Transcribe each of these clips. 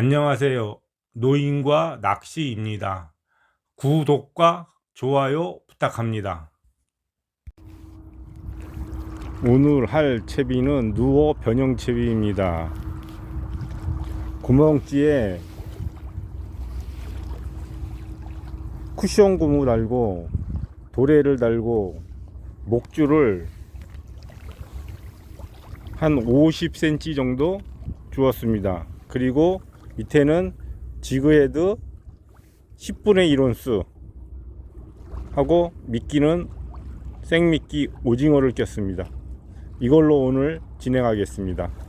안녕하세요. 노인과 낚시입니다. 구독과 좋아요 부탁합니다. 오늘 할 채비는 누어 변형 채비입니다. 구멍지에 쿠션 고무 달고 도래를 달고 목줄을 한 50cm 정도 주었습니다. 그리고 밑에는 지그헤드 10분의 1온스 하고 미끼는 생미끼 오징어를 꼈습니다. 이걸로 오늘 진행하겠습니다.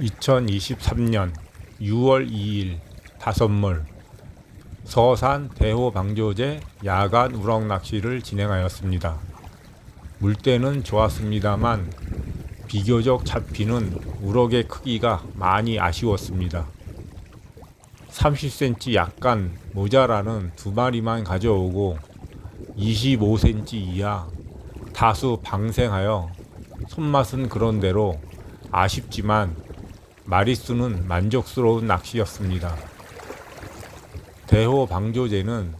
(2023년 6월 2일) 다섯물 서산 대호 방조제 야간 우럭 낚시를 진행하였습니다. 물때는 좋았습니다만 비교적 잡히는 우럭의 크기가 많이 아쉬웠습니다. 30cm 약간 모자라는 두 마리만 가져오고 25cm 이하 다수 방생하여 손맛은 그런대로 아쉽지만 마리수는 만족스러운 낚시였습니다. 대호 방조제는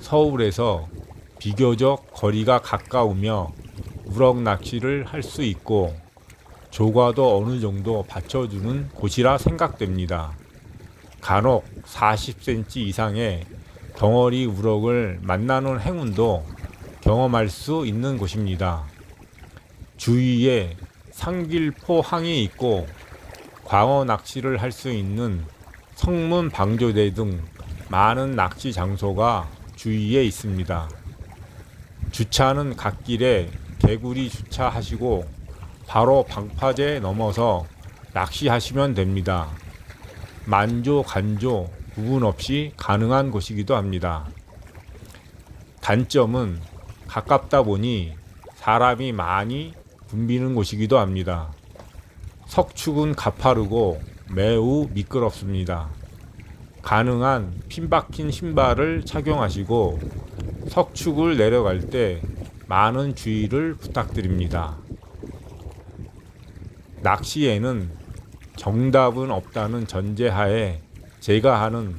서울에서 비교적 거리가 가까우며 우럭 낚시를 할 수 있고 조과도 어느 정도 받쳐주는 곳이라 생각됩니다. 간혹 40cm 이상의 덩어리 우럭을 만나는 행운도 경험할 수 있는 곳입니다. 주위에 상길포 항이 있고 광어 낚시를 할 수 있는 성문 방조대 등 많은 낚시 장소가 주위에 있습니다. 주차는 갓길에 개구리 주차하시고 바로 방파제 넘어서 낚시하시면 됩니다. 만조, 간조 구분 없이 가능한 곳이기도 합니다. 단점은 가깝다 보니 사람이 많이 붐비는 곳이기도 합니다. 석축은 가파르고 매우 미끄럽습니다. 가능한 핀 박힌 신발을 착용하시고 석축을 내려갈 때 많은 주의를 부탁드립니다. 낚시에는 정답은 없다는 전제하에 제가 하는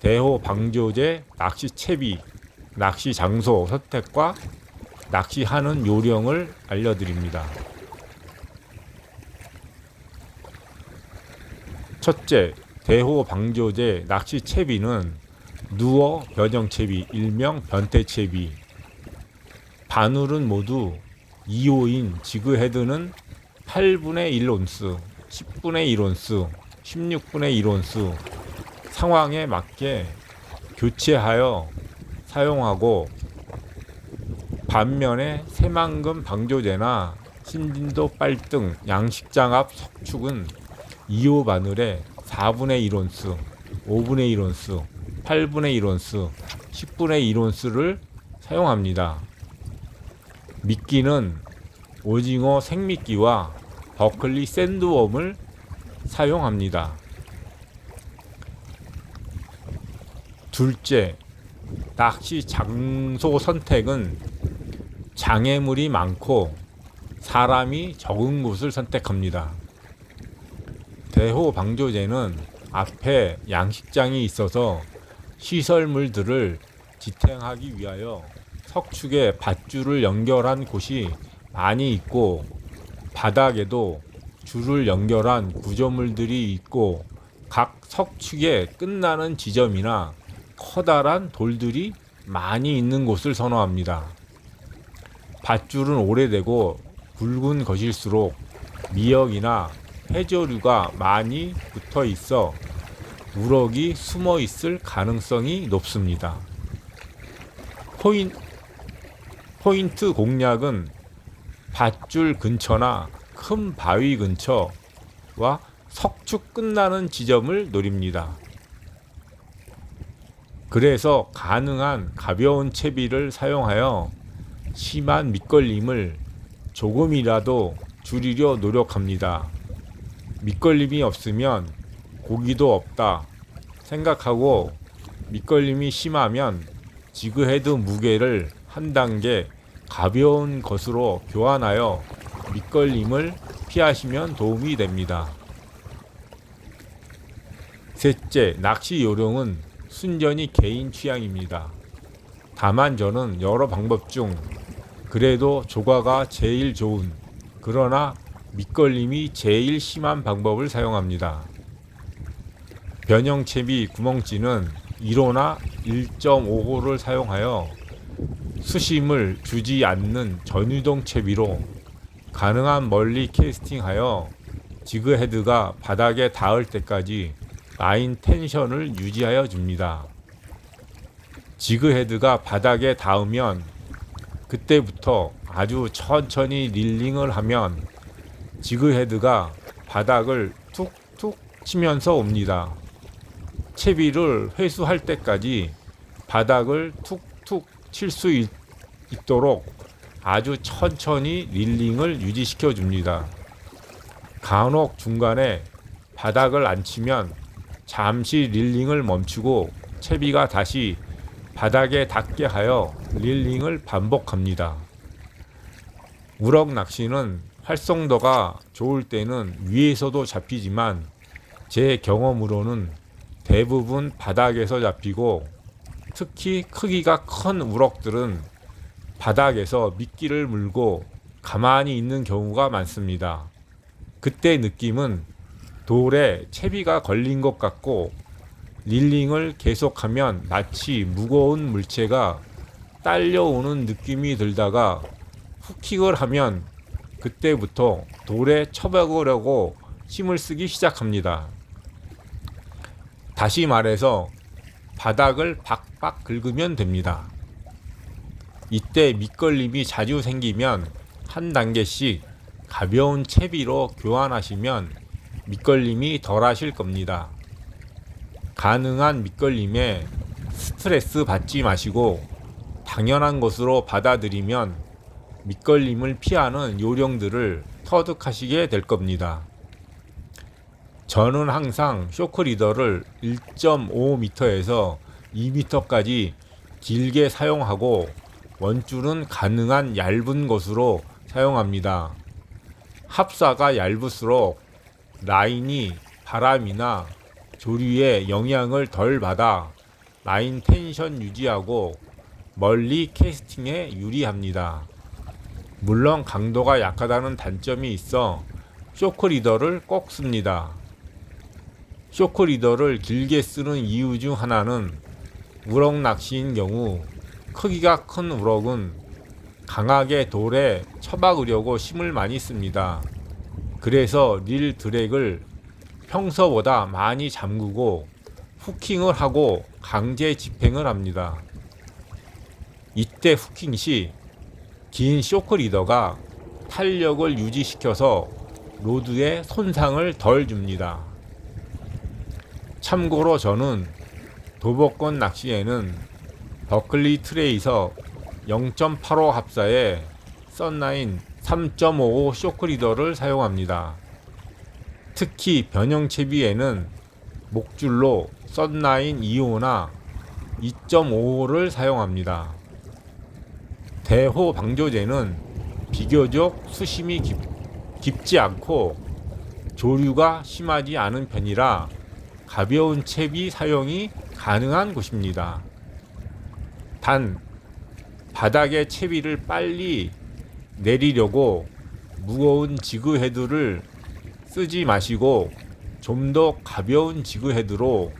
대호 방조제 낚시 채비, 낚시 장소 선택과 낚시하는 요령을 알려드립니다. 첫째, 대호 방조제 낚시 채비는 누어 변형 채비, 일명 변태 채비. 바늘은 모두 2호인 지그헤드는 8분의 1온스, 10분의 1온스, 16분의 1온스 상황에 맞게 교체하여 사용하고 반면에 새만금 방조제나 신진도 빨등 양식장압 석축은 2호 바늘에 4분의 1온스, 5분의 1온스, 8분의 1온스, 10분의 1온스를 사용합니다. 미끼는 오징어 생미끼와 버클리 샌드웜을 사용합니다. 둘째, 낚시 장소 선택은 장애물이 많고 사람이 적은 곳을 선택합니다. 대호 방조제는 앞에 양식장이 있어서 시설물들을 지탱하기 위하여 석축에 밧줄을 연결한 곳이 많이 있고 바닥에도 줄을 연결한 구조물들이 있고 각 석축에 끝나는 지점이나 커다란 돌들이 많이 있는 곳을 선호합니다. 밧줄은 오래되고 굵은 것일수록 미역이나 해저류가 많이 붙어 있어 우럭이 숨어 있을 가능성이 높습니다. 포인, 포인트 공략은 밧줄 근처나 큰 바위 근처와 석축 끝나는 지점을 노립니다. 그래서 가능한 가벼운 채비를 사용하여 심한 밑걸림을 조금이라도 줄이려 노력합니다. 밑걸림이 없으면 고기도 없다 생각하고 밑걸림이 심하면 지그헤드 무게를 한 단계 가벼운 것으로 교환하여 밑걸림을 피하시면 도움이 됩니다. 셋째, 낚시 요령은 순전히 개인 취향입니다. 다만 저는 여러 방법 중 그래도 조과가 제일 좋은 그러나 밑걸림이 제일 심한 방법을 사용합니다. 변형채비 구멍찌는 1호나 1.5호를 사용하여 수심을 주지 않는 전유동 채비로 가능한 멀리 캐스팅하여 지그헤드가 바닥에 닿을 때까지 라인 텐션을 유지하여 줍니다. 지그헤드가 바닥에 닿으면 그때부터 아주 천천히 릴링을 하면 지그헤드가 바닥을 툭툭 치면서 옵니다. 채비를 회수할 때까지 바닥을 툭툭 칠 수 있도록 아주 천천히 릴링을 유지시켜 줍니다. 간혹 중간에 바닥을 안 치면 잠시 릴링을 멈추고 채비가 다시 바닥에 닿게 하여 릴링을 반복합니다. 우럭 낚시는 활성도가 좋을 때는 위에서도 잡히지만 제 경험으로는 대부분 바닥에서 잡히고 특히 크기가 큰 우럭들은 바닥에서 미끼를 물고 가만히 있는 경우가 많습니다. 그때 느낌은 돌에 채비가 걸린 것 같고 릴링을 계속하면 마치 무거운 물체가 딸려오는 느낌이 들다가 후킹을 하면 그때부터 돌에 쳐박으려고 힘을 쓰기 시작합니다. 다시 말해서 바닥을 박박 긁으면 됩니다. 이때 밑걸림이 자주 생기면 한 단계씩 가벼운 채비로 교환하시면 밑걸림이 덜 하실 겁니다. 가능한 밑걸림에 스트레스 받지 마시고 당연한 것으로 받아들이면 밑걸림을 피하는 요령들을 터득하시게 될 겁니다. 저는 항상 쇼크 리더를 1.5m에서 2m까지 길게 사용하고 원줄은 가능한 얇은 것으로 사용합니다. 합사가 얇을수록 라인이 바람이나 조류의 영향을 덜 받아 라인 텐션 유지하고 멀리 캐스팅에 유리합니다. 물론 강도가 약하다는 단점이 있어 쇼크 리더를 꼭 씁니다. 쇼크 리더를 길게 쓰는 이유 중 하나는 우럭 낚시인 경우 크기가 큰 우럭은 강하게 돌에 처박으려고 힘을 많이 씁니다. 그래서 릴 드랙을 평소보다 많이 잠그고 후킹을 하고 강제 집행을 합니다. 이때 후킹 시 긴 쇼크 리더가 탄력을 유지시켜서 로드에 손상을 덜 줍니다. 참고로 저는 도복권 낚시에는 버클리 트레이서 0.85 합사의 썬라인 3.55 쇼크 리더를 사용합니다. 특히 변형 채비에는 목줄로 썬라인 2호나 2.55를 사용합니다. 대호 방조제는 비교적 수심이 깊, 깊지 않고 조류가 심하지 않은 편이라 가벼운 채비 사용이 가능한 곳입니다. 단 바닥에 채비를 빨리 내리려고 무거운 지그 헤드를 쓰지 마시고 좀 더 가벼운 지그 헤드로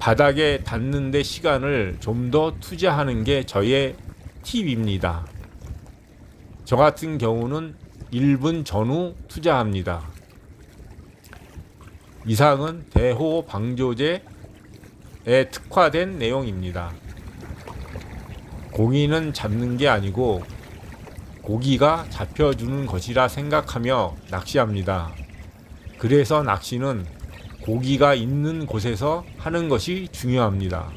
바닥에 닿는데 시간을 좀 더 투자하는 게 저의 팁입니다. 저 같은 경우는 1분 전후 투자합니다. 이상은 대호 방조제에 특화된 내용입니다. 고기는 잡는 게 아니고 고기가 잡혀주는 것이라 생각하며 낚시합니다. 그래서 낚시는 고기가 있는 곳에서 하는 것이 중요합니다.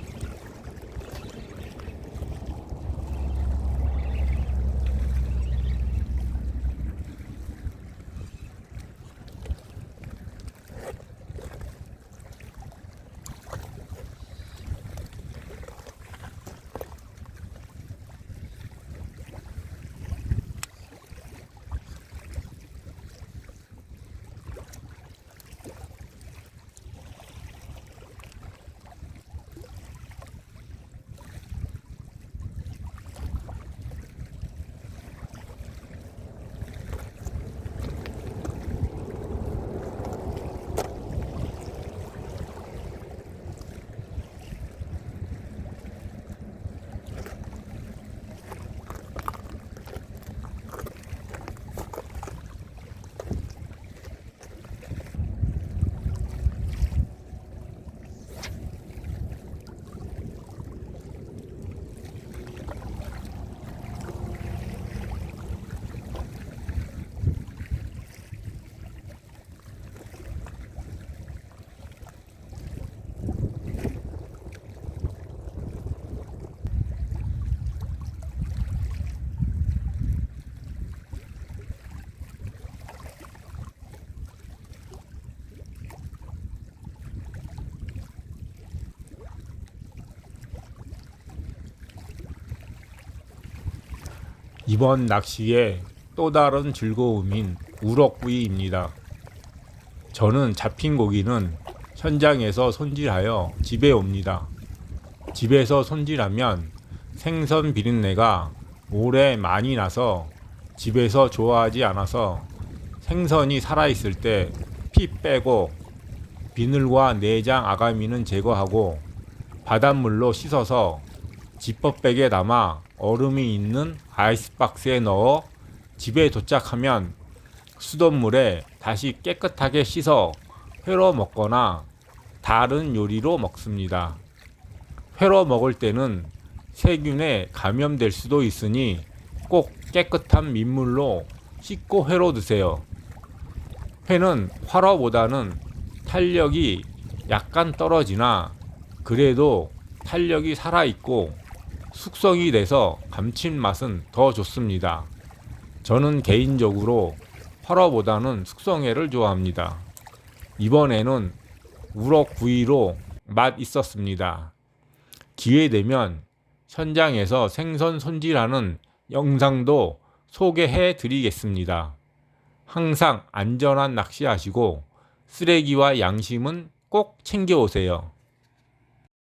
이번 낚시의 또 다른 즐거움인 우럭구이입니다. 저는 잡힌 고기는 현장에서 손질하여 집에 옵니다. 집에서 손질하면 생선 비린내가 오래 많이 나서 집에서 좋아하지 않아서 생선이 살아있을 때 피 빼고 비늘과 내장 아가미는 제거하고 바닷물로 씻어서 지퍼백에 담아 얼음이 있는 아이스박스에 넣어 집에 도착하면 수돗물에 다시 깨끗하게 씻어 회로 먹거나 다른 요리로 먹습니다. 회로 먹을 때는 세균에 감염될 수도 있으니 꼭 깨끗한 민물로 씻고 회로 드세요. 회는 화로보다는 탄력이 약간 떨어지나 그래도 탄력이 살아있고 숙성이 돼서 감칠맛은 더 좋습니다. 저는 개인적으로 화로보다는 숙성회를 좋아합니다. 이번에는 우럭 구이로 맛 있었습니다. 기회 되면 현장에서 생선 손질하는 영상도 소개해 드리겠습니다. 항상 안전한 낚시하시고 쓰레기와 양심은 꼭 챙겨오세요.